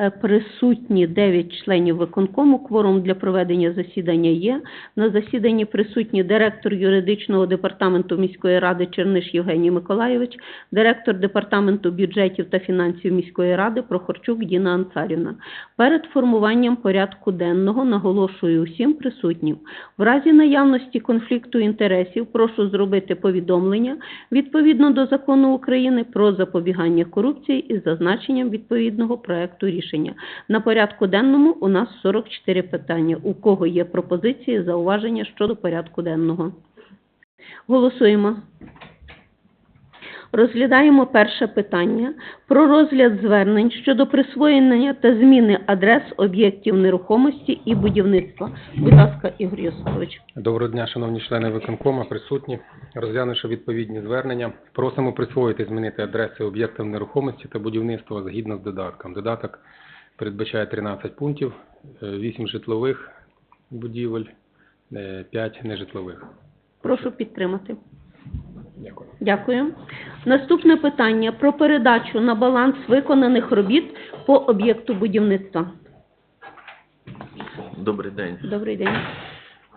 Е, Присутні 9 членів виконкому. Кворум для проведення засідання є. На засіданні присутні директор юридичного департаменту міської ради Черниш Євгеній Миколайович, директор департаменту бюджетів та фінансів міської ради Прохорчук Діна Анцарівна. Перед формуванням порядку денного наголошую усім присутнім. В разі наявності конфлікту інтересів прошу зробити повідомлення відповідно до закону України про запобігання корупції із зазначенням відповідного проекту рішення. На порядку денному у нас 44 питання. У кого є пропозиції, зауваження щодо порядку денного? Голосуємо. Розглядаємо перше питання про розгляд звернень щодо присвоєння та зміни адрес об'єктів нерухомості і будівництва. Будь ласка, Ігор Йосипович. Доброго дня, шановні члени виконкома, присутні. Розглянувши відповідні звернення, просимо присвоїти змінити адреси об'єктів нерухомості та будівництва згідно з додатком. Додаток передбачає 13 пунктів, 8 житлових будівель, 5 нежитлових. Прошу підтримати. Дякую. Дякую. Наступне питання про передачу на баланс виконаних робіт по об'єкту будівництва. Добрий день. Добрий день.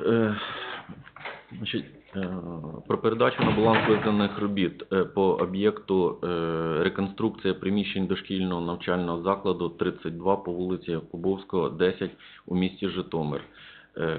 Е, значить, е, про передачу на баланс виконаних робіт е, по об'єкту е, реконструкція приміщень дошкільного навчального закладу 32 по вулиці Якубовського, 10 у місті Житомир. Е,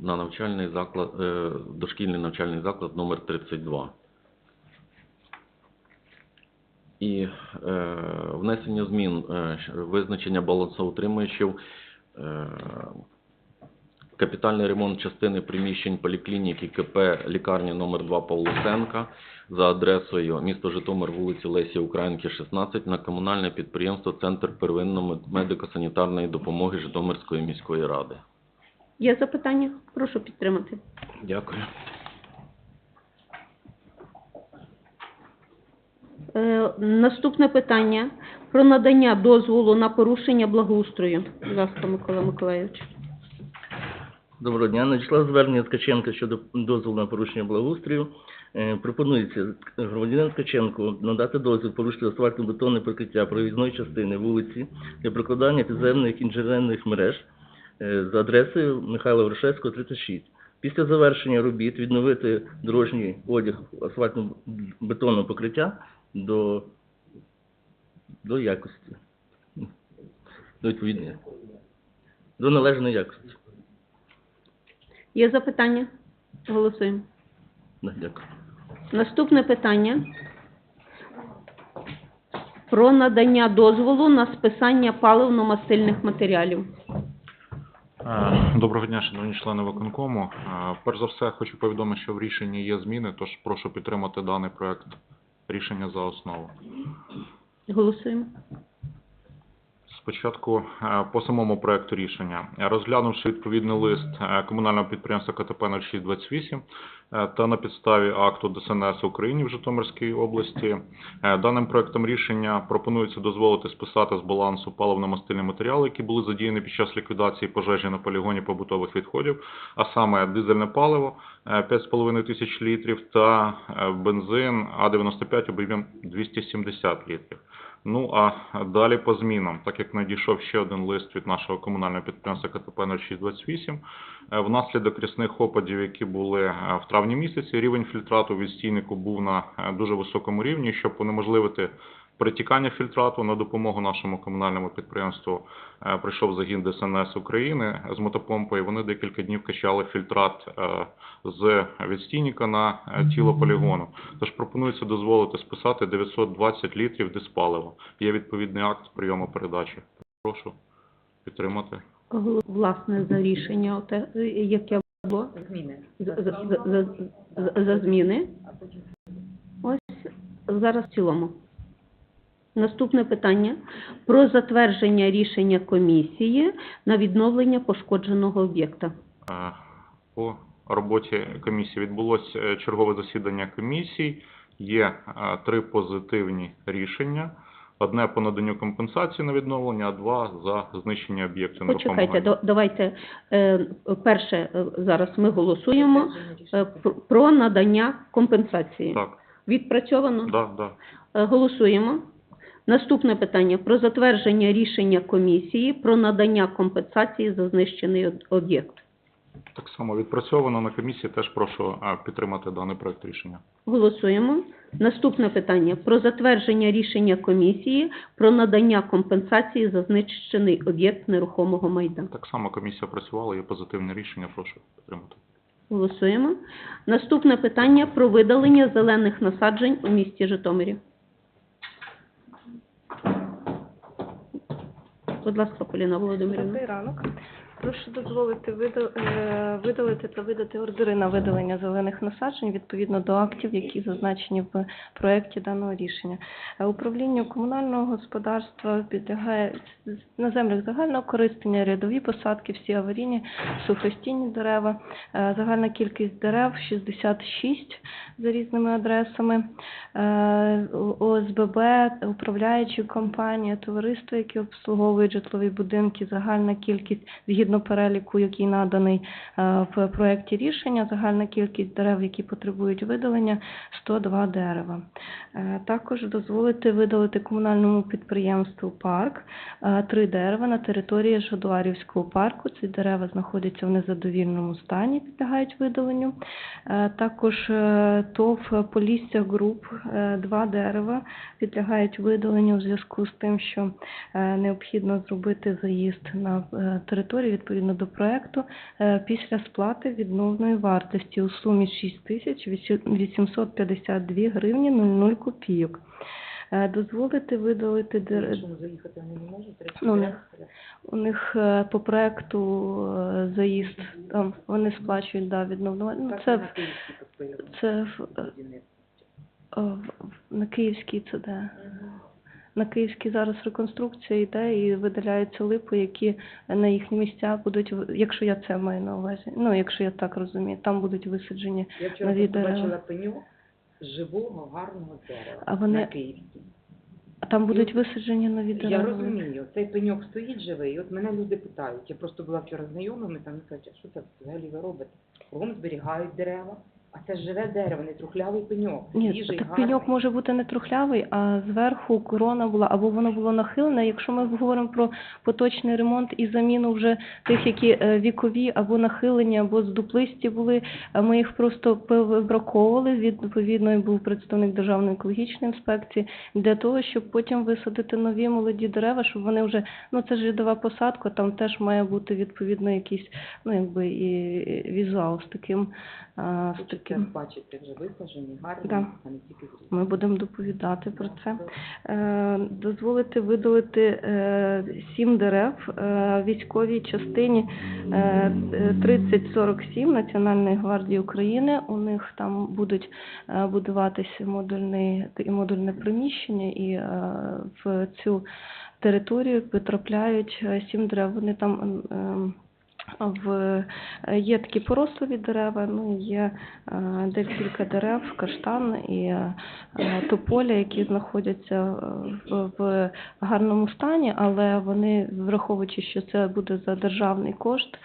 на навчальний заклад, е, дошкільний навчальний заклад номер 32. І е, внесення змін, е, визначення балансоутримувачів, е, капітальний ремонт частини приміщень поліклініки КП лікарні номер 2 Павлусенка за адресою місто Житомир, вулиці Лесі Українки, 16 на комунальне підприємство Центр первинної медико-санітарної допомоги Житомирської міської ради. Є запитання? Прошу підтримати. Дякую. Е, наступне питання про надання дозволу на порушення благоустрою. Будь ласка, Микола Миколайович. Доброго дня. Надійшла звернення Ткаченка щодо дозволу на порушення благоустрою. Е, Пропонується громадянин Ткаченко надати дозвіл порушити асфальтно-бетонне покриття проїзної частини вулиці для прокладання підземних інженерних мереж за адресою Михайла Ворошевського, 36. Після завершення робіт відновити дорожній одяг асфальтно-бетонного покриття до, до якості. До відповідної. До належної якості. Є запитання? Голосуємо. Да, Дякую. Наступне питання про надання дозволу на списання паливно-мастильних матеріалів. Доброго дня, шановні члени виконкому. Перш за все, хочу повідомити, що в рішенні є зміни, тож прошу підтримати даний проект рішення за основу. Голосуємо. Спочатку е, по самому проекту рішення. Розглянувши відповідний лист е, комунального підприємства КТП 0628 е, та на підставі акту ДСНС України в Житомирській області, даним проектом рішення пропонується дозволити списати з балансу паливно-мастильні матеріали, які були задіяні під час ліквідації пожежі на полігоні побутових відходів, а саме дизельне паливо е, 5,5 тисяч літрів та бензин А95 об'ємом 270 літрів. Ну а далі по змінам, так як надійшов ще один лист від нашого комунального підприємства КТП 0628, е, внаслідок рісних опадів, які були е, в травні місяці, рівень фільтрату від стійнику був на е, дуже високому рівні, щоб унеможливити притікання фільтрату на допомогу нашому комунальному підприємству е, прийшов загін ДСНС України з мотопомпою. Вони декілька днів качали фільтрат е, з відстійника на е, тіло полігону. Тож пропонується дозволити списати 920 літрів диспалива. Є відповідний акт прийому передачі. Прошу підтримати. Власне, за рішення, яке було? Зміни. За, за, за- за зміни. Ось зараз в цілому. Наступне питання про затвердження рішення комісії на відновлення пошкодженого об'єкта. По роботі комісії відбулося е, чергове засідання комісій. Є е, три позитивні рішення. Одне по наданню компенсації на відновлення, а два за знищення об'єктів Почекайте, давайте е, перше зараз ми голосуємо про надання компенсації. Так, Відпрацьовано? да, да. Голосуємо. Наступне питання про затвердження рішення комісії про надання компенсації за знищений об'єкт. Так само відпрацьовано на комісії. Теж прошу підтримати даний проект рішення. Голосуємо. Наступне питання про затвердження рішення комісії про надання компенсації за знищений об'єкт нерухомого майна. Так само комісія працювала, є позитивне рішення. Прошу підтримати. Голосуємо. Наступне питання про видалення зелених насаджень у місті Житомирі. Будь ласка, Поліна Володимирівна. Добрий ранок. Прошу дозволити е, видалити та видати ордери на видалення зелених насаджень відповідно до актів, які зазначені в проєкті даного рішення. Е, Управлінню комунального господарства підлягає на землях загального користення, рядові посадки, всі аварійні, сухостійні дерева. Е, Загальна кількість дерев 66 за різними адресами. ОСББ, управляючі компанії, товариства, які обслуговують житлові будинки, загальна кількість згідно переліку, який наданий е, в проєкті рішення, загальна кількість дерев, які потребують видалення 102 дерева. Е, Також дозволити видалити комунальному підприємству парк е, три дерева на території Жодуарівського парку. Ці дерева знаходяться в незадовільному стані, підлягають видаленню. Також ТОВ Полісся Груп, два дерева підлягають видаленню в зв'язку з тим, що необхідно зробити заїзд на територію відповідно до проекту е, після сплати відновної вартості у сумі 6 тисяч 852 гривні 00 копійок. Е, Дозволити видалити дер... Ну, у них, у них е, по проекту заїзд, там вони сплачують да, відновну. Ну, це, в- це в, в- на Київській це де? На Київській зараз реконструкція йде і видаляються липи, які на їхні місця будуть, якщо я це маю на увазі, ну, якщо я так розумію, там будуть висаджені. Я вчора нові просто бачила пеньок живого гарного дерева А вони- на Київській. А там будуть висаджені нові дерева. Я розумію, цей пеньок стоїть живий, от мене люди питають. Я просто була вчора знайомими, там і кажуть, а що це взагалі ви робите? Кругом зберігають дерева, а це живе дерево, не трухлявий пеньок, Ні, свіжий, так гарний. пеньок може бути не трухлявий, а зверху корона була, або воно було нахилене. Якщо ми говоримо про поточний ремонт і заміну вже тих, які е, вікові, або нахилені, або здуплисті були, ми їх просто вибраковували. Відповідно, і був представник Державної екологічної інспекції для того, щоб потім висадити нові молоді дерева, щоб вони вже, ну це ж рядова посадка, там теж має бути відповідно якийсь, ну якби і візуал з таким. а, з Хочеться таким. бачити вже висаджені, гарні, Да. а не тільки зрізані. Ми будемо доповідати про це. Е, Дозволити видалити е, сім дерев е, військовій частині е, е, 3047 Національної гвардії України. У них там будуть е, будуватися модульний і модульне приміщення, і е, в цю територію потрапляють е, сім дерев. Вони там. ем, в е, є такі порослові дерева, ну є е, декілька дерев, каштан і е, тополя, які знаходяться в, гарному стані, але вони, враховуючи, що це буде за державний кошт,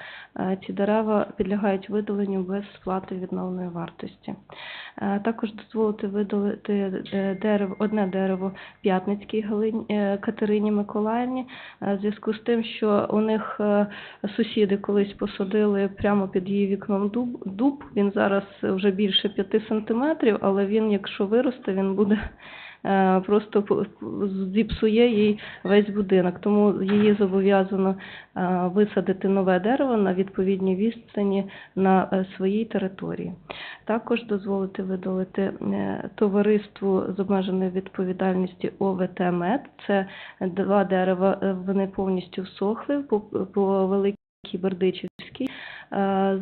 ці дерева підлягають видаленню без сплати відновної вартості. Також дозволити видалити дерево, одне дерево П'ятницькій Галині Катерині Миколаївні, в зв'язку з тим, що у них сусіди колись посадили прямо під її вікном дуб, дуб. Він зараз вже більше п'яти сантиметрів, але він, якщо виросте, він буде е, просто зіпсує їй весь будинок. Тому її зобов'язано е, висадити нове дерево на відповідній відстані на е, своїй території. Також дозволити видалити товариству з обмеженою відповідальністю ОВТ «Мед». Це два дерева, вони повністю всохли по великій Бердичівській. Е,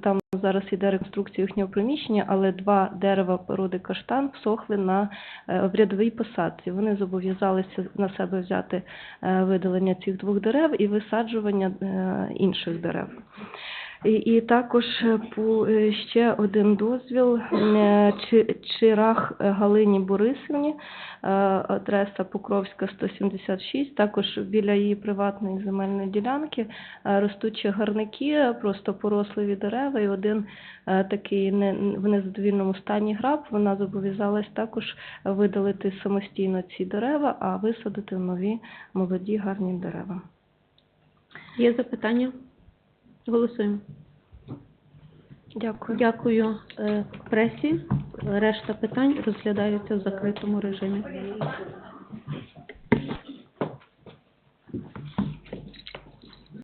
Там зараз іде реконструкція їхнього приміщення, але два дерева породи каштан всохли на е, в рядовій посадці. Вони зобов'язалися на себе взяти е, видалення цих двох дерев і висаджування е, інших дерев. І, також е, е, ще один дозвіл е, Чи- Чирах Галині Борисівні, адреса Покровська 176, також біля її приватної земельної ділянки ростуть гарники, просто поросливі дерева, і один такий в незадовільному стані граб, вона зобов'язалась також видалити самостійно ці дерева, а висадити нові молоді гарні дерева. Є запитання? Голосуємо. Дякую. Дякую е, пресі. Решта питань розглядаються в закритому режимі.